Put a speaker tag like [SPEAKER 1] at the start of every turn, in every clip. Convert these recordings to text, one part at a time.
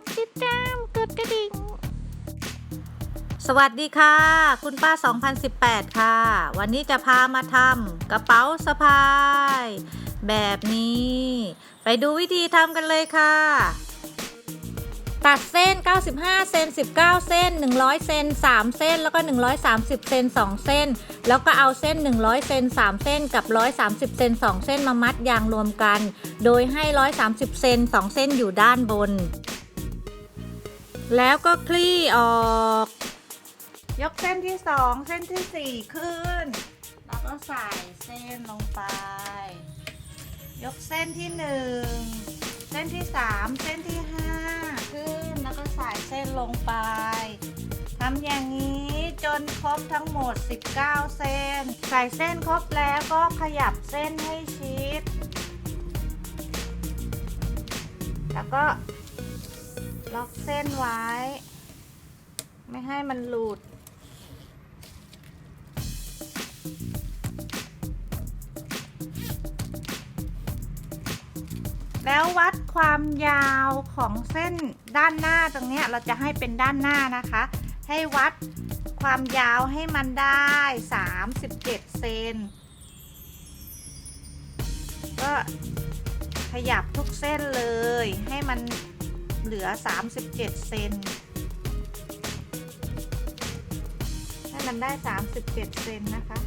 [SPEAKER 1] ดติดตามกดกระดิ่ง สวัสดีค่ะ คุณป้า 2018 ค่ะ วันนี้จะพามาทำกระเป๋าสะพาย แบบนี้ ไปดูวิธีทำกันเลยค่ะ ตัดเส้น 95 เซน 19 เส้น 100 เซน 3 เส้น แล้วก็ 130 เซน 2 เส้น แล้วก็เอาเส้น 100 เซน 3 เส้น กับ 130 เซน 2 เส้นมามัดยางรวมกัน โดยให้ 130 เซน 2 เส้นอยู่ด้านบน แล้วก็คลี่ออก ยกเส้นที่2เส้นที่4ขึ้น แล้วก็ใส่เส้นลงไป ยกเส้นที่1เส้นที่3เส้นที่5ขึ้นแล้วก็ใส่เส้นลงไปทำอย่างนี้จนครบทั้งหมด 19 เส้น ใส่เส้นครบแล้วก็ขยับเส้นให้ชิด แล้วก็ ล็อกเส้นไว้ ไม่ให้มันหลุด แล้ววัดความยาวของเส้นด้านหน้าตรงนี้เราจะให้เป็นด้านหน้านะคะ ให้วัดความยาวให้มันได้ 37 เซนก็ขยับทุกเส้นเลยให้มัน เหลือ 37 เซน ให้มันได้ 37 เซนนะคะ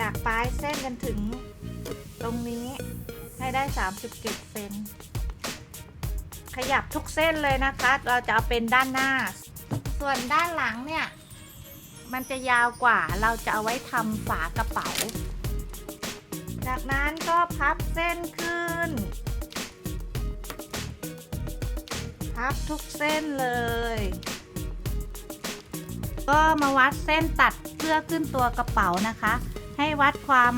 [SPEAKER 1] จากปลายเส้นกันถึงตรงนี้ให้ได้ 37 เซน ขยับทุกเส้นเลยนะคะ เราจะเอาเป็นด้านหน้า ส่วนด้านหลังเนี่ย มันจะยาวกว่า เราจะเอาไว้ทำฝากระเป๋าจากนั้นก็พับเส้นขึ้น พับทุกเส้นเลย ก็มาวัดเส้นตัดเพื่อขึ้นตัวกระเป๋านะคะ ให้วัดความ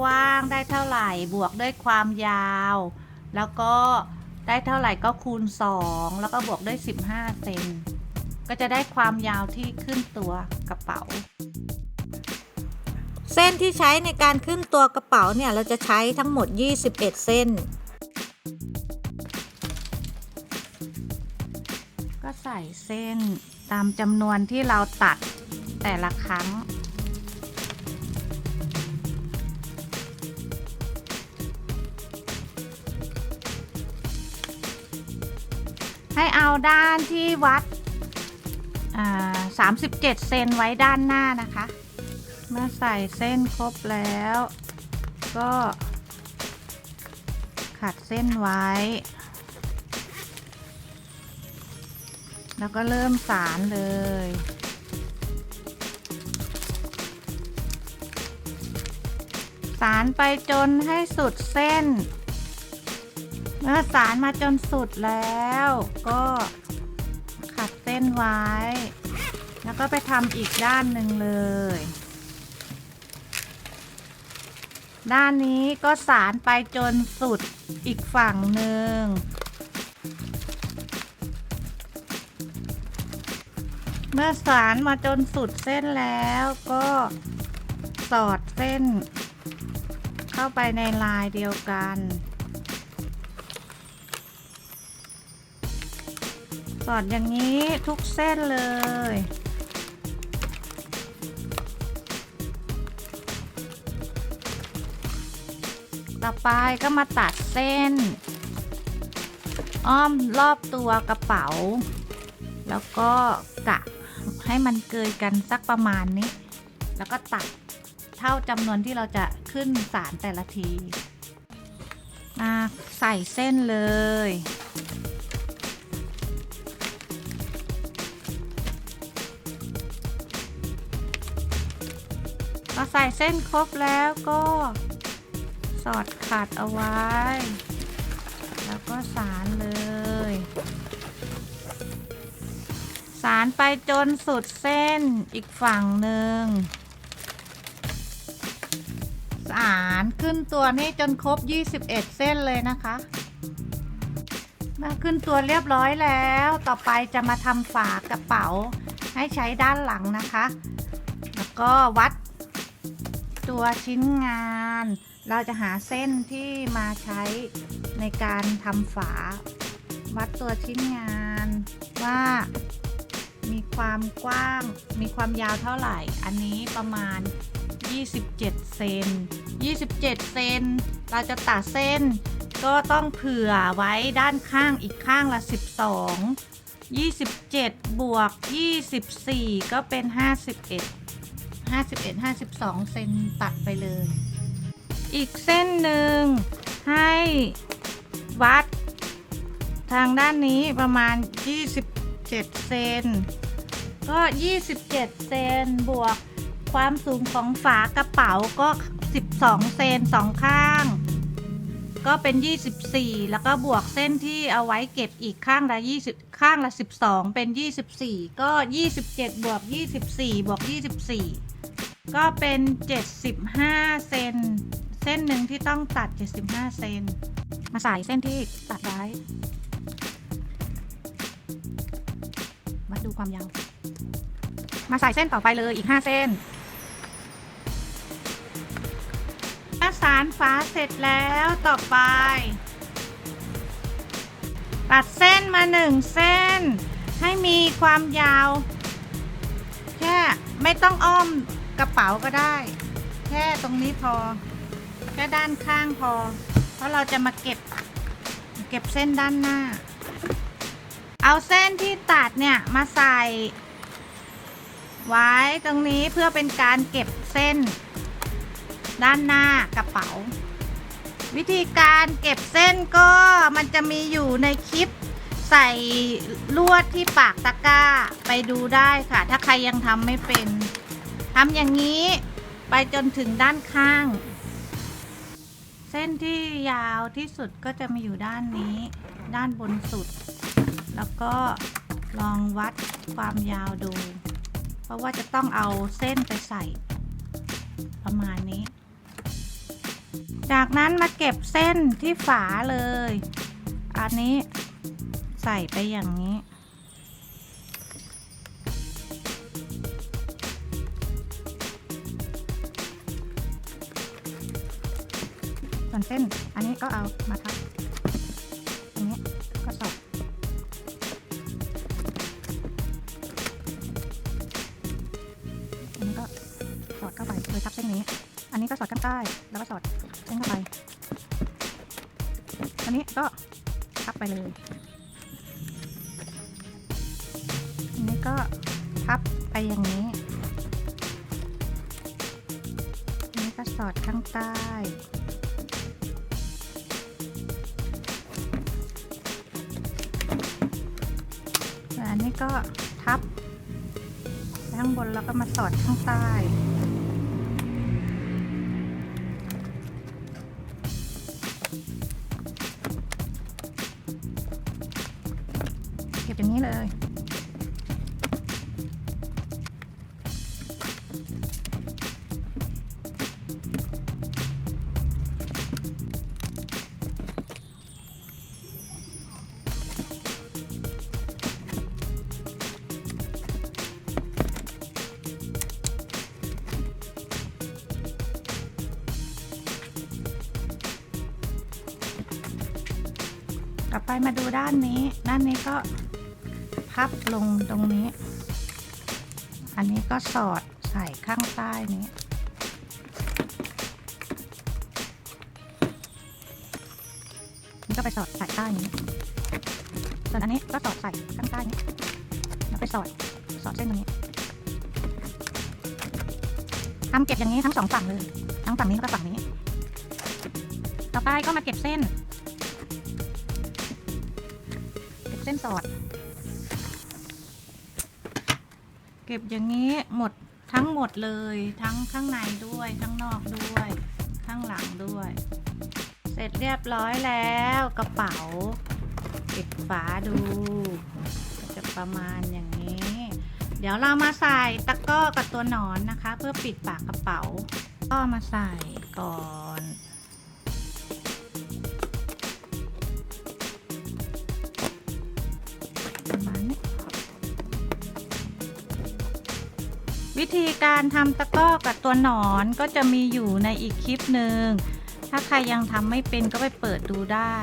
[SPEAKER 1] กว้างได้เท่าไหร่บวกด้วยความยาว แล้วก็ได้เท่าไหร่ก็คูณ 2 แล้วก็บวกด้วย 15 เซนก็จะได้ความยาวที่ขึ้นตัวกระเป๋า เส้นที่ใช้ในการขึ้นตัวกระเป๋าเนี่ยเราจะใช้ทั้งหมด 21 เส้น ก็ใส่เส้นตามจำนวนที่เราตัดแต่ละครั้ง ให้เอาด้านที่วัด37เซนไว้ด้านหน้านะคะ เมื่อใส่เส้นครบแล้ว ก็ขัดเส้นไว้ แล้วก็เริ่มสารเลย สารไปจนให้สุดเส้น เมื่อสารมาจนสุดแล้ว ก็ขัดเส้นไว้ แล้วก็ไปทำอีกด้านหนึ่งเลย ด้านนี้ก็สารไปจนสุดอีกฝั่งหนึ่ง มื่อสารมาจนสุดเส้นแล้วก็สอดเส้น เข้าไปในลายเดียวกัน สอดอย่างนี้ทุกเส้นเลยต่อไปก็มาตัดเส้น อ้อมรอบตัวกระเป๋า แล้วก็กะ ให้มันเกยกันสักประมาณนี้ แล้วก็ตัดเท่าจำนวนที่เราจะขึ้นสารแต่ละทีมาใส่เส้นเลยพอใส่เส้นครบแล้วก็สอดขัดเอาไว้ แล้วก็สารเลย สารไปจนสุดเส้นอีกฝั่งหนึ่ง สารขึ้นตัวนี่จนครบ 21 เส้นเลยนะคะมื่อขึ้นตัวเรียบร้อยแล้ว ต่อไปจะมาทำฝากระเป๋าให้ใช้ด้านหลังนะคะ แล้วก็วัดตัวชิ้นงาน เราจะหาเส้นที่มาใช้ในการทำฝา วัดตัวชิ้นงานว่า ความกว้าง มีความยาวเท่าไหร่ อันนี้ประมาณ 27 เซน 27 เซน เราจะตัดเส้น ก็ต้องเผื่อไว้ด้านข้างอีกข้างละ 12 27 บวก 24 ก็เป็น 51 51 52 เซนตัดไปเลย อีกเส้นหนึ่งให้วัดทางด้านนี้ประมาณ 27 เซน ก็ 27 เซนบวกความสูงของฝากระเป๋าก็ 12 เซนสองข้าง ก็เป็น 24 แล้วก็บวกเส้นที่เอาไว้เก็บอีกข้างละ 20 ข้างละ 12 เป็น 24 ก็ 27 บวก 24 บวก 24 ก็เป็น 75 เซนเส้นหนึ่งที่ต้องตัด 75 เซนมาใส่เส้นที่ตัดไว้ ดูความยาว มาใส่เส้นต่อไปเลยอีก5เส้นประสานฝาเสร็จแล้วต่อไป ตัดเส้นมา1เส้น ให้มีความยาว แค่ไม่ต้องอ้อมกระเป๋าก็ได้ แค่ตรงนี้พอ แค่ด้านข้างพอ เพราะเราจะมาเก็บ เก็บเส้นด้านหน้า เอาเส้นที่ตัดเนี่ยมาใส่ ไว้ตรงนี้เพื่อเป็นการเก็บเส้น ด้านหน้ากระเป๋า วิธีการเก็บเส้นก็มันจะมีอยู่ในคลิปใส่ลวดที่ปากตะกร้าไปดูได้ค่ะ ถ้าใครยังทำไม่เป็นทำอย่างนี้ไปจนถึงด้านข้าง เส้นที่ยาวที่สุดก็จะมาอยู่ด้านนี้ ด้านบนสุด แล้วก็ลองวัดความยาวดู เพราะว่าจะต้องเอาเส้นไปใส่ ประมาณนี้ จากนั้นมาเก็บเส้นที่ฝาเลย อันนี้ใส่ไปอย่างนี้ ส่วนเส้นอันนี้ก็เอามาทับ สอดเข้าไปโดยทับเส้นนี้ อันนี้ก็สอดข้างใต้ แล้วก็สอดเส้นเข้าไป อันนี้ก็ทับไปเลย อันนี้ก็ทับไปอย่างนี้ อันนี้ก็สอดข้างใต้อันนี้ก็ทับข้างบนแล้วก็มาสอดข้างใต้ ต่อไปมาดูด้านนี้ ด้านนี้ก็พับลงตรงนี้ อันนี้ก็สอดใส่ข้างใต้นี้ นี่ก็ไปสอดใส่ใต้นี้ ส่วนอันนี้ก็สอดใส่ข้างใต้นี้ แล้วไปสอด สอดเส้นตรงนี้ทำเก็บอย่างนี้ทั้งสองฝั่งเลย ทั้งฝั่งนี้แล้วก็ฝั่งนี้ ต่อไปก็มาเก็บเส้น ส้นสอด เก็บอย่างนี้หมดทั้งหมดเลยทั้งข้างในด้วยข้างนอกด้วย ข้างหลังด้วย เสร็จเรียบร้อยแล้วกระเป๋าปิดฝาดู จะประมาณอย่างนี้ เดี๋ยวเรามาใส่ตะกร้อกับตัวหนอนนะคะ เพื่อปิดปากกระเป๋าก็มาใส่ก่อน วิธีการทำตะกร้อกับตัวหนอนก็จะมีอยู่ในอีกคลิปหนึ่ง ถ้าใครยังทำไม่เป็นก็ไปเปิดดูได้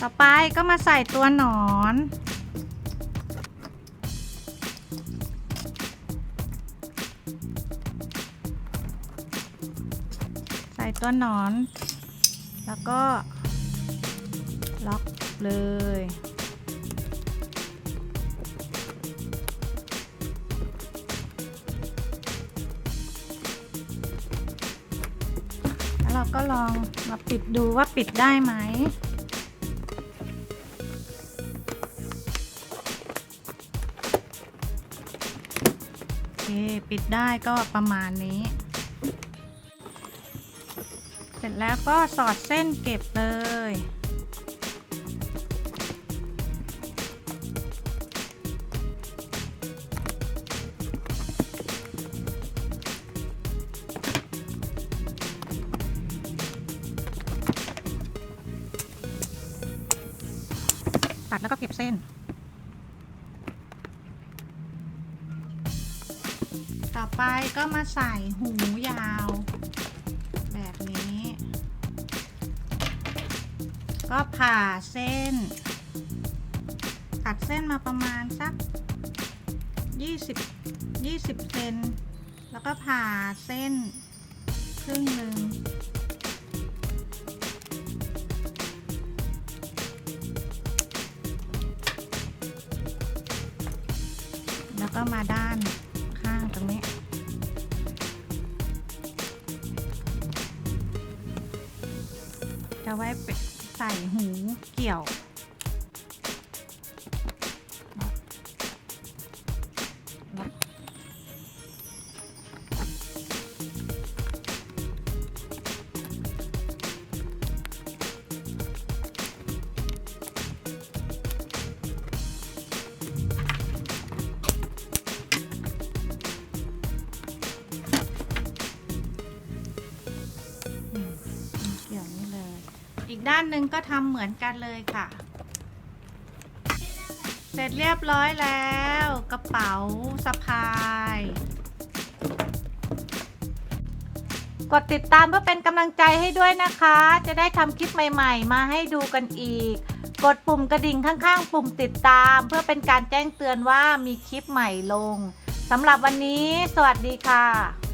[SPEAKER 1] ต่อไปก็มาใส่ตัวหนอน ใส่ตัวหนอน แล้วก็ล็อกเลยแล้วเราก็ลองมาปิดดูว่าปิดได้ไหม ปิดได้ก็ประมาณนี้ เสร็จแล้วก็สอดเส้นเก็บเลยตัดแล้วก็เก็บเส้น ไปก็มาใส่หูยาว แบบนี้ ก็ผ่าเส้น ตัดเส้นมาประมาณสัก 20 20เซนแล้วก็ผ่าเส้นครึ่งหนึ่งแล้วก็มาด้าน จะไว้ใส่หูเกี่ยว ด้านหนึ่งก็ทำเหมือนกันเลยค่ะ เสร็จเรียบร้อยแล้ว กระเป๋าสะพาย กดติดตามเพื่อเป็นกำลังใจให้ด้วยนะคะ จะได้ทำคลิปใหม่ๆ มาให้ดูกันอีก กดปุ่มกระดิ่งข้างๆ ปุ่มติดตาม เพื่อเป็นการแจ้งเตือนว่ามีคลิปใหม่ลงสำหรับวันนี้ สวัสดีค่ะ